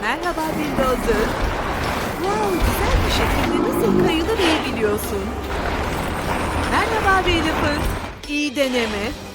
Merhaba Bulldozer. Wow, güzel bir şekilde nasıl kayılır iyi biliyorsun. Merhaba Elephant. İyi deneme.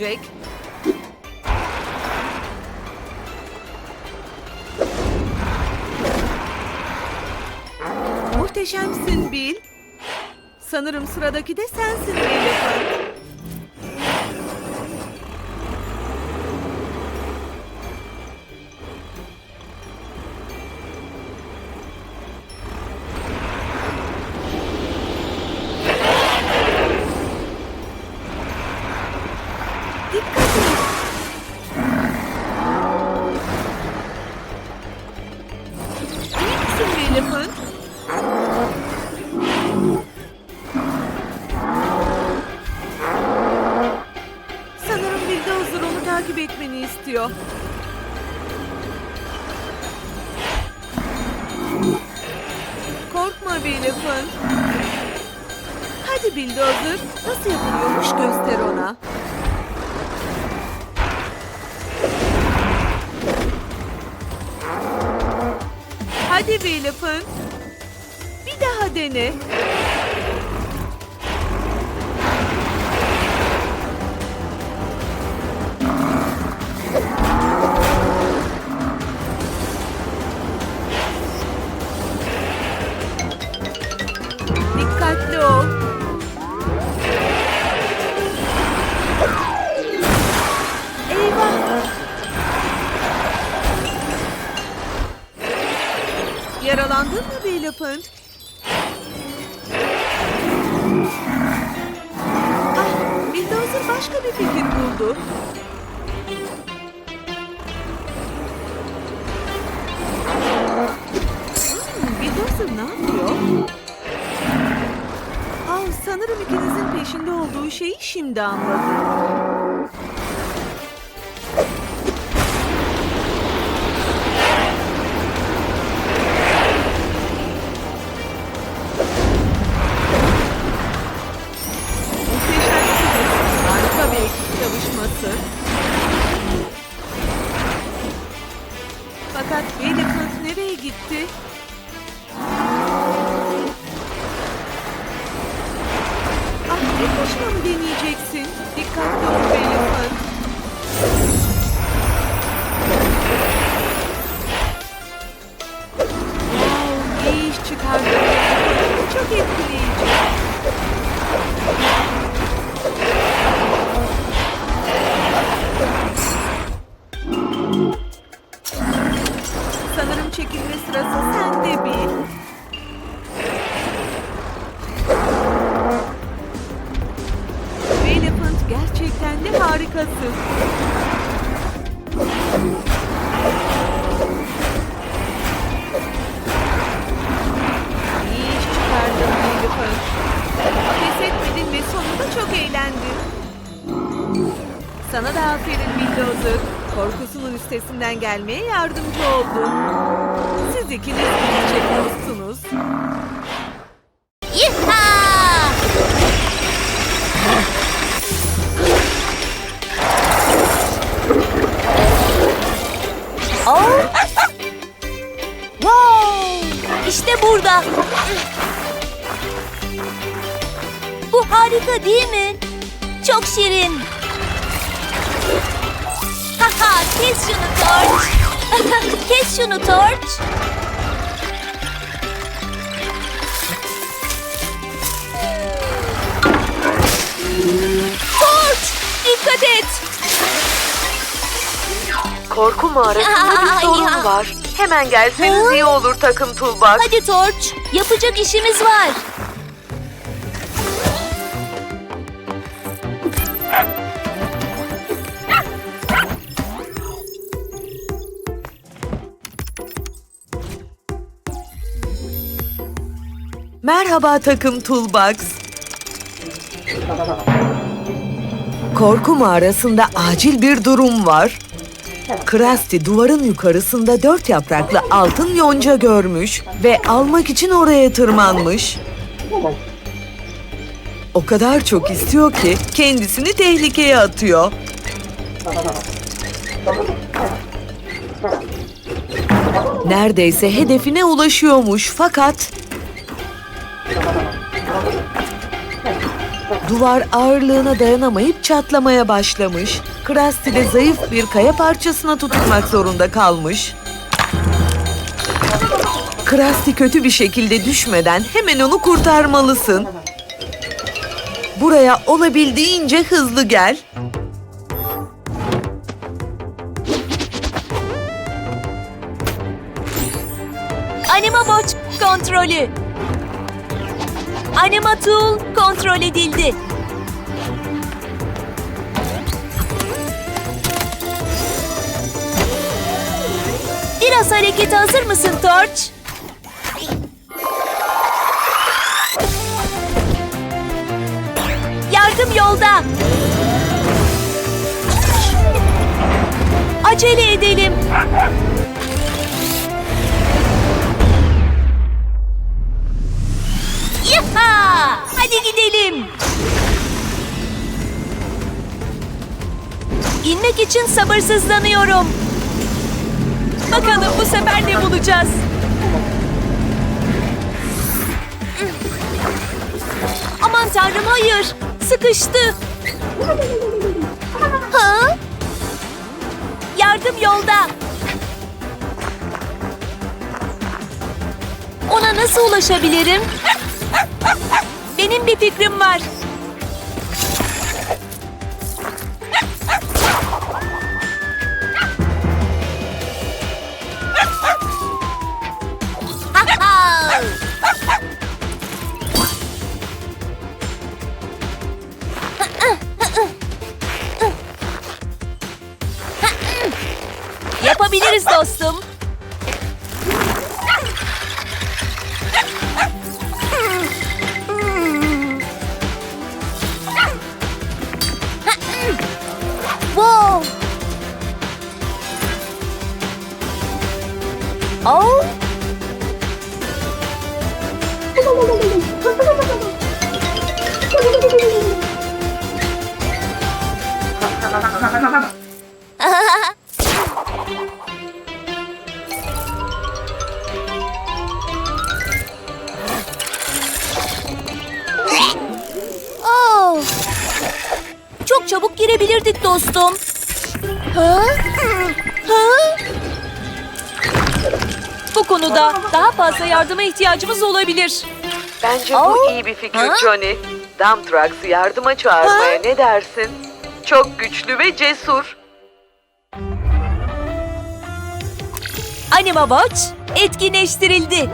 Gidecek. Muhteşemsin Bill. Sanırım sıradaki de sensin Elephant. Bir Elephant. Hadi Bulldozer, nasıl yapılıyormuş göster ona. Hadi Elephant. Bir daha dene. Elephant? Ah, Bulldozer başka bir fikir buldu. Hmm, Bulldozer ne yapıyor? Ah, sanırım ikinizin peşinde olduğu şeyi şimdi anladım. Harikasın. İyi iş çıkardın Elephant. Pes etmedin ve sonunda çok eğlendin. Sana da aferin Bulldozer. Korkusunun üstesinden gelmeye yardımcı oldun. Siz ikiniz gerçek dostsunuz. İşte burada. Bu harika değil mi? Çok şirin. Haha, kes şunu Torch. kes şunu Torch. Torch! Dikkat et! Korku mağarasında bir sorun var. Hemen gelseniz iyi olur takım Tulbak. Hadi Torch, yapacak işimiz var. Merhaba takım Toolbox. Korku mağarasında acil bir durum var. Krusty duvarın yukarısında dört yapraklı altın yonca görmüş ve almak için oraya tırmanmış. O kadar çok istiyor ki kendisini tehlikeye atıyor. Neredeyse hedefine ulaşıyormuş fakat duvar ağırlığına dayanamayıp çatlamaya başlamış. Krusty de zayıf bir kaya parçasına tutunmak zorunda kalmış. Krusty kötü bir şekilde düşmeden hemen onu kurtarmalısın. Buraya olabildiğince hızlı gel. Anima kontrolü. Anima Tool kontrol edildi. Biraz harekete hazır mısın Torch? Yardım yolda. Acele edelim. Yaha! Hadi gidelim. İnmek için sabırsızlanıyorum. Bakalım bu sefer ne bulacağız? Aman tanrım hayır. Sıkıştı. Ha? Yardım yolda. Ona nasıl ulaşabilirim? Benim bir fikrim var. Oh. Oh. Çok çabuk girebilirdik dostum. Ha? Ha? Konuda daha fazla yardıma ihtiyacımız olabilir. Bence bu iyi bir fikir ha? Johnny. Dump Trucks'ı yardıma çağırmaya ne dersin? Çok güçlü ve cesur. Anima Watch etkinleştirildi.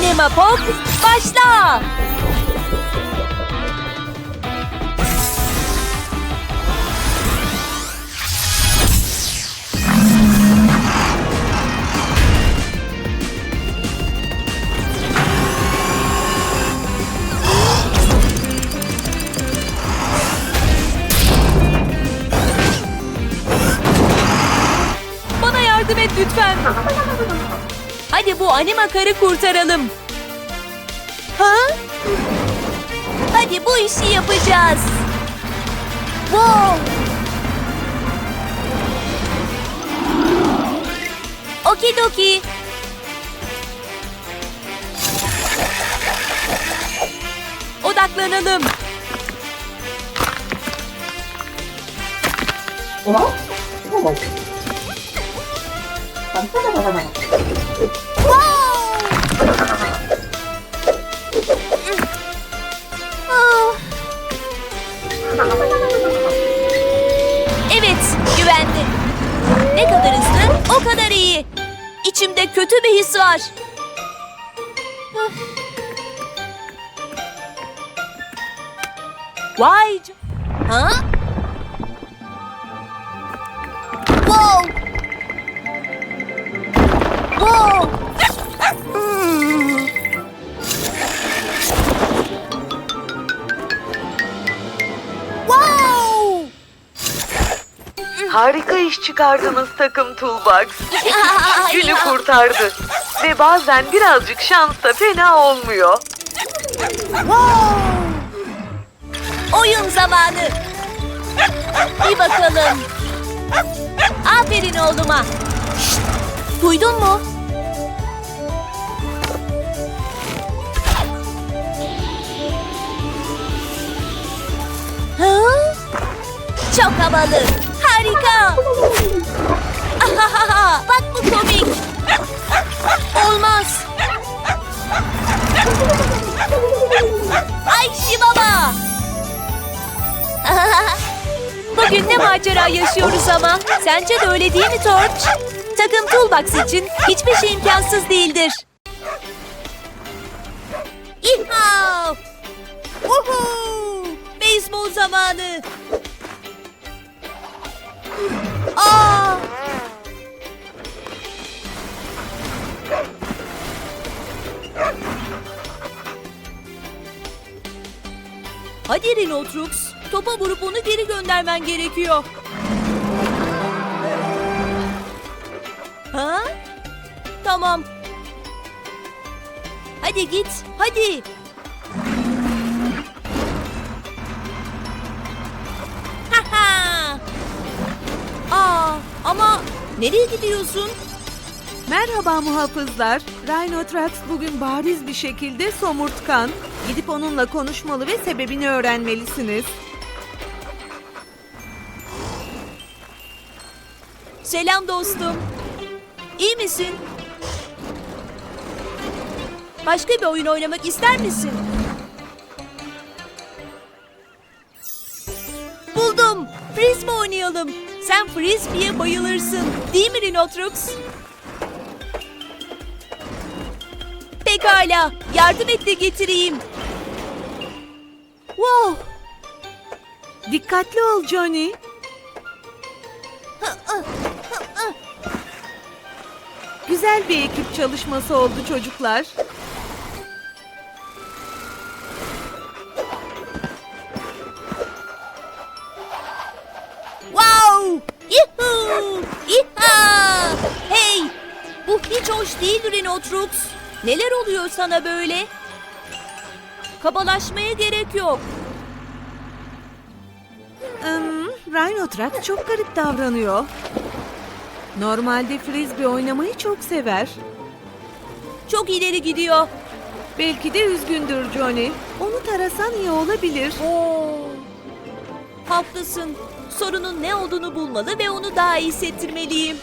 Anima Pop başla. Bana yardım et lütfen. Hadi bu anima karı kurtaralım. Ha? Hadi bu işi yapacağız. Wow. Okidoki. Odaklanalım. Ah. Evet, güvende. Ne kadar hızlı, o kadar iyi. İçimde kötü bir his var. Vay. Ha? Wow! Harika iş çıkardınız takım Toolbox. Günü kurtardı. Ve bazen birazcık şans da fena olmuyor. Oyun zamanı. Bir bakalım. Aferin oğluma. Şşt, duydun mu? Ha? Çok havalı. Harika. Bak bu komik. Olmaz. Ayşi baba. Bugün ne macera yaşıyoruz ama. Sence de öyle değil mi Torch? Takım Toolbox için hiçbir şey imkansız değildir. İhav! Uhu! Beyzbol zamanı. Hadi Rhinotrux. Topa vurup onu geri göndermen gerekiyor. Ha? Tamam. Hadi git. Hadi. Haha. Aa, ama nereye gidiyorsun? Merhaba muhafızlar. Rhinotrax bugün bariz bir şekilde somurtkan. Gidip onunla konuşmalı ve sebebini öğrenmelisiniz. Selam dostum. İyi misin? Başka bir oyun oynamak ister misin? Buldum. Frisbee oynayalım. Sen frisbee'ye bayılırsın. Değil mi Rhinotrux? Pekala. Yardım et de getireyim. Wow. Dikkatli ol Johnny. Güzel bir ekip çalışması oldu çocuklar. Wow! Yuhuu! İha! Hey! Bu hiç hoş değil Rhinotrux. Neler oluyor sana böyle? Kabalaşmaya gerek yok. Hmm, Rhinotrax çok garip davranıyor. Normalde frisbee oynamayı çok sever. Çok ileri gidiyor. Belki de üzgündür Johnny. Onu tarasan iyi olabilir. Oo. Haklısın. Sorunun ne olduğunu bulmalı ve onu daha iyi hissettirmeliyim.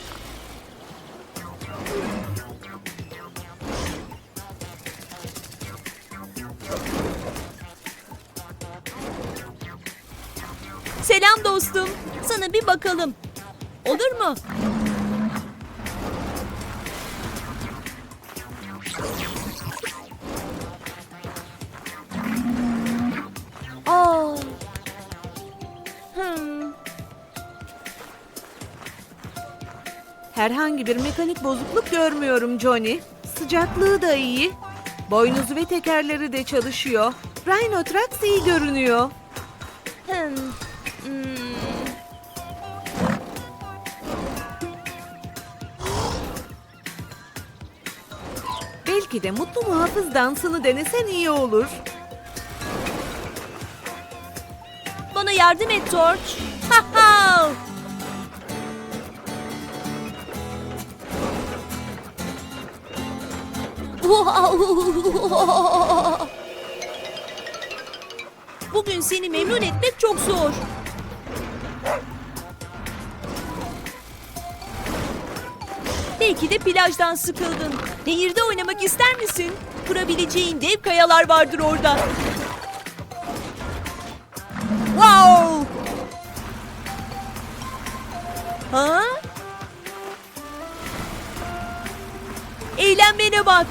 Selam dostum. Sana bir bakalım. Olur mu? Aa. Hmm. Herhangi bir mekanik bozukluk görmüyorum Johnny. Sıcaklığı da iyi. Boynuzu ve tekerleri de çalışıyor. Rhinotrax iyi görünüyor. Hmm. Hmm. Belki de mutlu muhafız dansını denesen iyi olur. Bana yardım et Torch. Ha ha. Bugün seni memnun etmek çok zor. Belki de plajdan sıkıldın. Nehirde oynamak ister misin? Kurabileceğin dev kayalar vardır orada. Wow! Ha? Eğlenmene bak.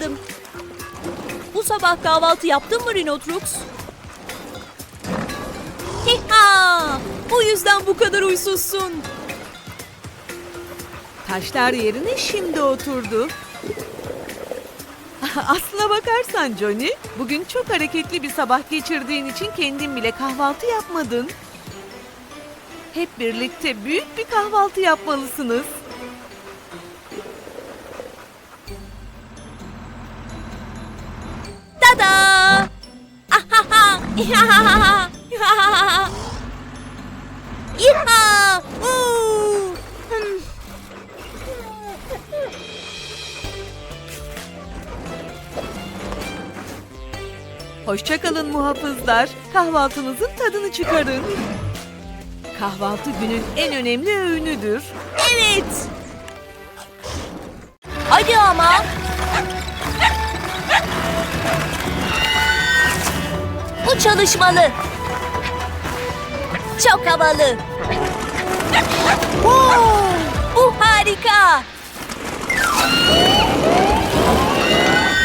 Anladım. Bu sabah kahvaltı yaptın mı Rinotrux? Hiha! Bu yüzden bu kadar uysuzsun. Taşlar yerine şimdi oturdu. Aslına bakarsan Johnny, bugün çok hareketli bir sabah geçirdiğin için kendin bile kahvaltı yapmadın. Hep birlikte büyük bir kahvaltı yapmalısınız. Hoşçakalın muhafızlar. Kahvaltınızın tadını çıkarın. Kahvaltı günün en önemli öğünüdür. Evet. Hadi ama. Bu çalışmalı. Çok havalı. Wow, bu harika.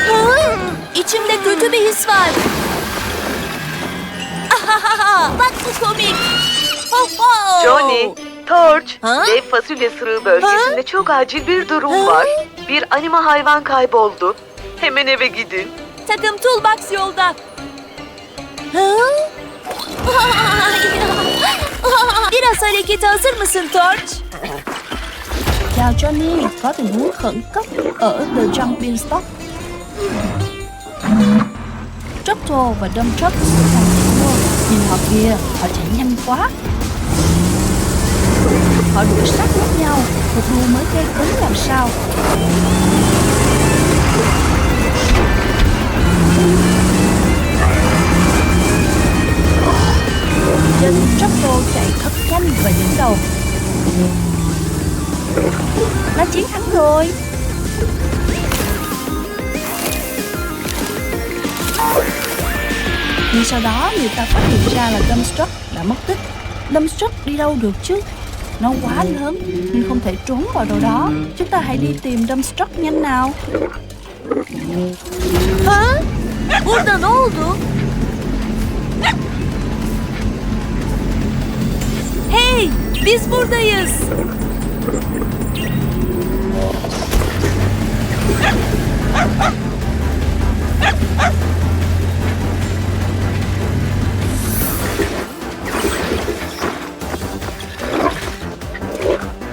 Hı, İçimde kötü bir his var. Bak bu komik. Ho, ho. Torch, Ha? dev fasulye sırığı bölgesinde çok acil bir durum Ha? var. Bir anima hayvan kayboldu. Hemen eve gidin. Takım Toolbox yolda. Biraz harekete hazır mısın Torch? Chào Johnny, có tình huống khẩn cấp ở The Jumping Stock. Trotto và Dumb Truck đang đua. Nhìn họ kìa, họ chạy nhanh quá. Họ đuổi sát lẫn nhau, cuộc đua mới gây cấn làm sao. Chân Trotto chạy thật nhanh và dẫn đầu. Nó chiến thắng rồi Nhưng sau đó người ta phát hiện ra là Dumbstruck đã mất tích Dumbstruck đi đâu được chứ Nó quá lớn nhưng không thể trốn vào đâu đó Chúng ta hãy đi tìm Dumbstruck nhanh nào Hả? Burada ne oldu? Hey, biz buradayız.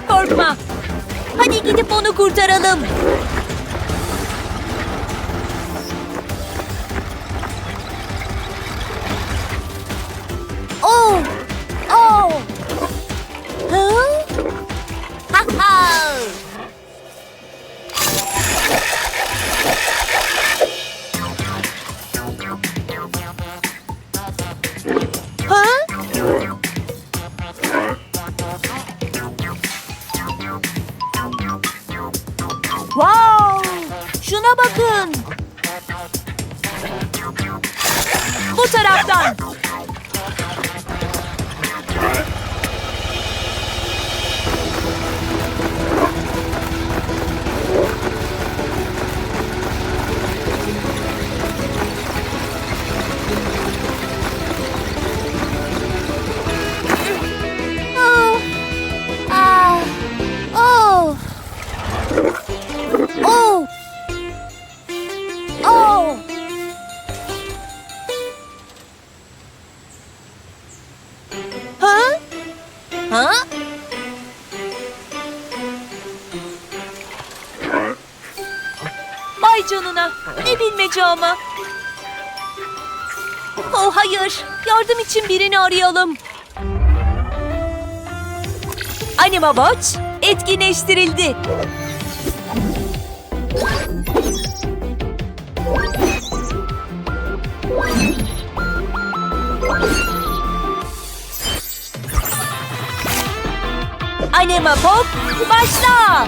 Korkma. Hadi gidip onu kurtaralım. Yardım için birini arayalım. Anima Watch etkinleştirildi. Anima Pop başla.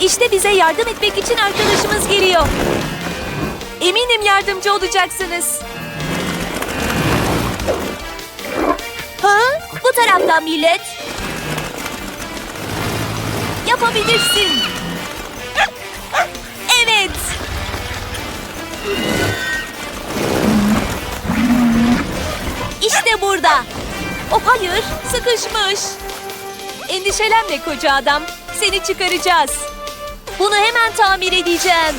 İşte bize yardım etmek için arkadaşımız geliyor. Eminim yardımcı olacaksınız. Ha? Bu taraftan millet. Yapabilirsin. Evet. İşte burada. O hayır, sıkışmış. Endişelenme koca adam. Seni çıkaracağız. Bunu hemen tamir edeceğim.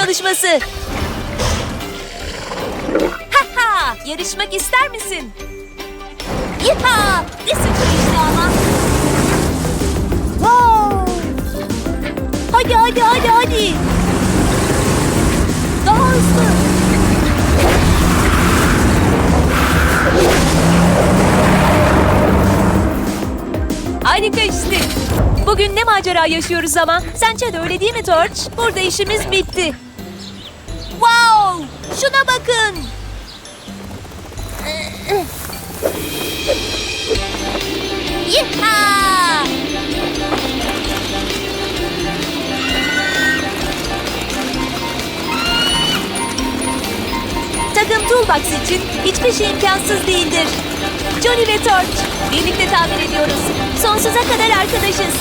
Çalışması. Ha ha! Yarışmak ister misin? Yiha! Ne sıkıntı ama. Wow! Hadi hadi hadi hadi. Daha hızlı. Harika işte. Bugün ne macera yaşıyoruz ama. Sence de öyle değil mi Torch? Burada işimiz bitti. Şuna bakın. Yiha! Takım Toolbox için hiçbir şey imkansız değildir. Johnny ve Torch, birlikte tamir ediyoruz. Sonsuza kadar arkadaşız.